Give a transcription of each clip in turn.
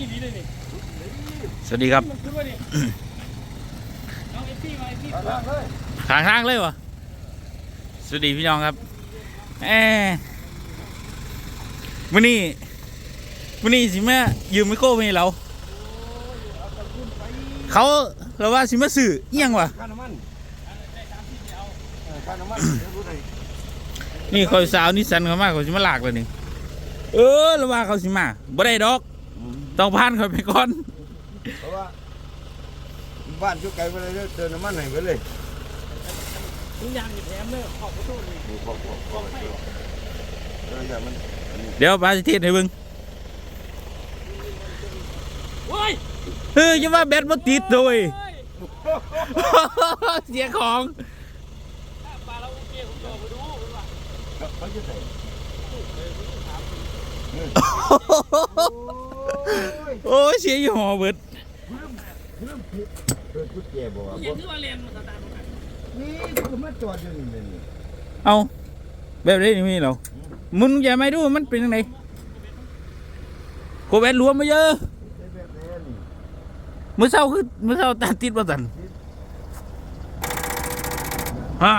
อีหลีเลยนี่สวัสดีครับมันขึ้นมาดิเอาเอฟซีมาเอฟซีล่างเลยขางทางเลยวะสวัสดีพี่น้องครับแอมื่อนี้มื่อนี้สิมายืมไมโครไปให้เราเขาเราว่าสิมาสื่อเอียงวะค่าน้ำมันเออค่าน้ำมันเดี๋ยวรู้เลยนี่คอยสาวนิสสันเขามาเขาสิมาลากเลยนี่เออเราว่าเขาสิมาบ่ได้ดอก ต้องผ่านเขาไปก่อน เพราะว่าบ้านชุกไก่ไปเลยเด้อเติมน้ำมันให้ไปเลยทุกอย่างมีแถมเลยขอบคุณทุกเลยนี่ขอบขอบขอบไปเอออย่ามันเดี๋ยวปาสิเทศให้เบิ่งโอ้ยเฮ้ยจะว่าแบตบ่ติดโดย เสียของปลาเราโอเคผมจะมาดูว่าเขาจะใส่ โอ้ยเสียยี่ห้อเบิดเปิดกุญแจบอกว่าเห็นที่ว่าเรียนมาตามกันนี่คือมาจอดอยู่นี่นี่เอาแบบนี้นี่มีเหรอมึงอย่าไม่ดูมันเป็นยังไงโคแบนรวมมาเยอะใช้แบบนี้นี่มือเศร้าคือมือเศร้าตาติดมาสันฮะ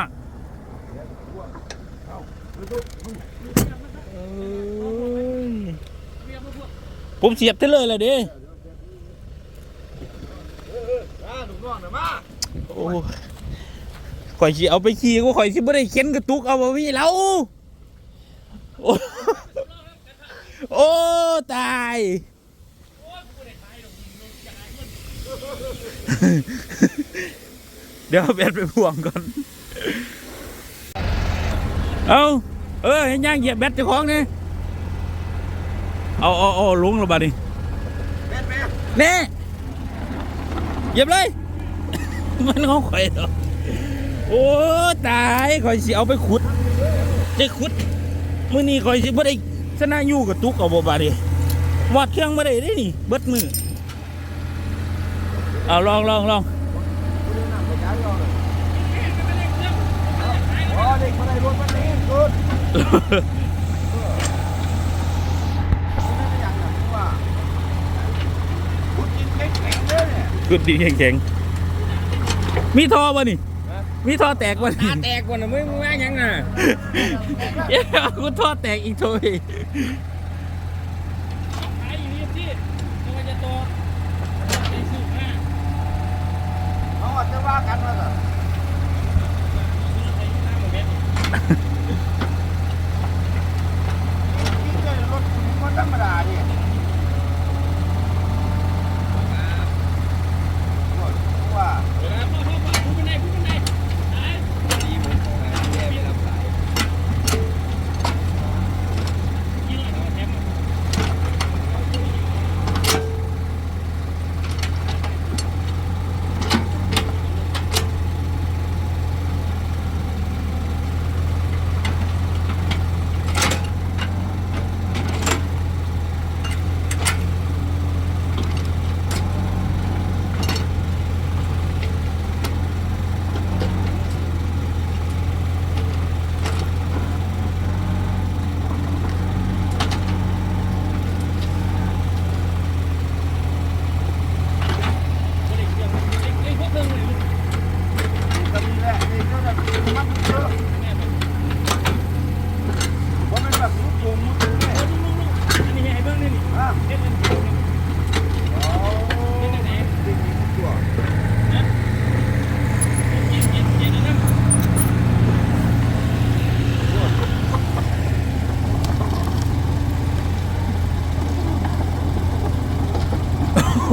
ไปดูมึง เรียนมาพวก ผมเสียบเทเลยเลยเด้อ่าหนุ่มน้องน่ะมาโอ้ข่อยสิเอาไปขี่ก็ข่อยสิบ่ได้เข็นกระตุกเอาบ่มีแล้วโอ้โอ้ตายเดี๋ยวเอาแบตไปพ่วงก่อน เอาเออเห็นย่างเหยียบแบตเจ้าของนี่ เอาเอาเอาลงแล้วบัดนี้แม่นแม่นแน่เหยียบเลย มันของข่อยเหรอโอ้ตายข่อยสิเอาไปขุดจะขุดมื้อนี้ข่อยสิบ่ได้ชนะอยู่กับตุกเอาบ่บาดนี้วาดเครื่องบ่ได้เด้นี่เบิดมือเอาลองลองลองกูได้นั่งไปจ่ายยอเลยอ๋อเด็กมาได้รถมันนี่สุดไม่ได้อย่างนั้นว่าคุณกินแข็งๆเลยเนี่ย กุดดีแข็งๆมีท่อบ่นี่ มีท่อแตกบ่นี่แตกก่อนนะมึงว่ายังอะเย้กูท่อแตกอีกโถย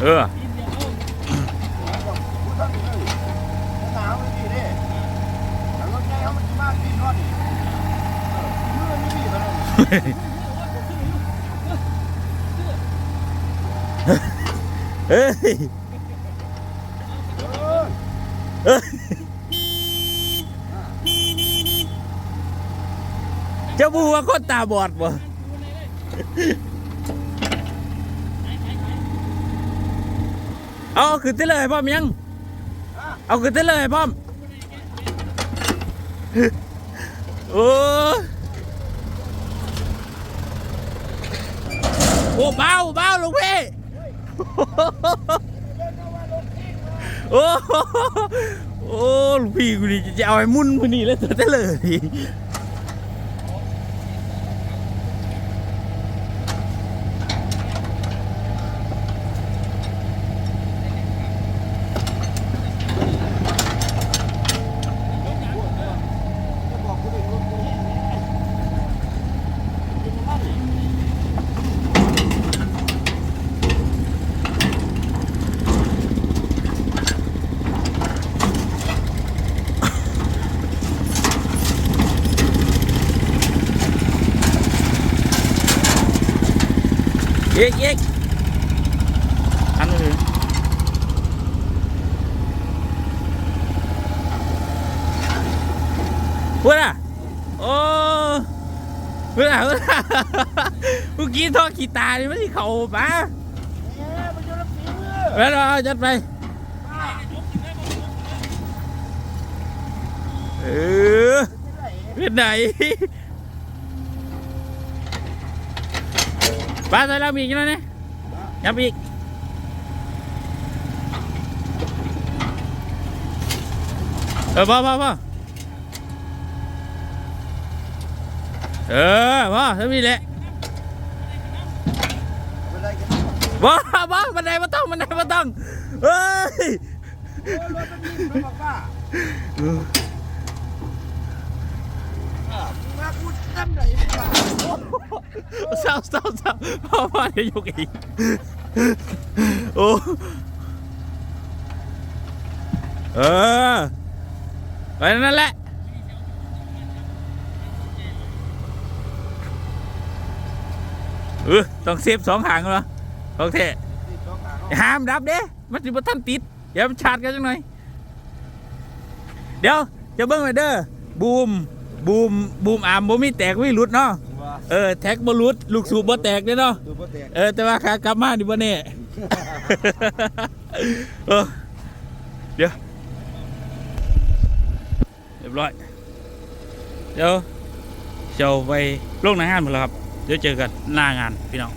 เอ้ยเออเอ้ยเจ้าบูว่าคนตาบอดบ่ เอาขึ้นได้เลยพ่อมยัง เอาขึ้นได้เลยพ่อมโอ้โอ้เบาเบาลูกพี่โอ้โหโอ้ลูกพี่กูนี่จะเอาไอ้มุ่นกูนี่แล้วตัวเตเลย จะบอกกูดิรถกูแห้งแน่กินน้ำมันนี่ เอกเอกอันนี้พูดอะโอ้พูดอะพูดอะเมื่อกี้ท่อขีตานี่ไม่ใช่เขาปะเอ๊ะมันอยู่ลำสีมือแล้วเราจัดไปเออเป็นไรเป็นไหน ปลาใส่เรามีอีกแล้วเนี่ยยับอีกเออพ่อพ่อพ่อเออพ่อทำนี่แหละเป็นไรกันบ่บ่บันไดมาต้องบันไดมาต้องเฮ้ย โอ้รถมันยิงมันบอกว่าอะมึงมากูทำไหนดีกว่าเศร้าเศร้าเศร้าพ่อพ่อเดี๋ยวยกอีกโอ้เออไปนั่นแหละเออต้องเซฟสองหางเหรอโอเคติดต่อขาเขาห้ามดับเด้มันสิบ่ทันติดอย่ามันชาร์จกันจังหน่อย เดี๋ยวจะเบิ่งไว้เด้อบูม บูมบูมอาร์มบ่มีแตกไม่หลุดเนาะว่าเออแท็กบ่หลุดลูกสูบบ่แตกเด้อเนาะดูบ่แตกเออแต่ว่าขากลับมานี่บ่แน่เออเดี๋ยวเรียบร้อยเดี๋ยวเจ้าไปลงหน้างานหมดแล้วครับ เดี๋ยวเจอกันหน้างานพี่น้อง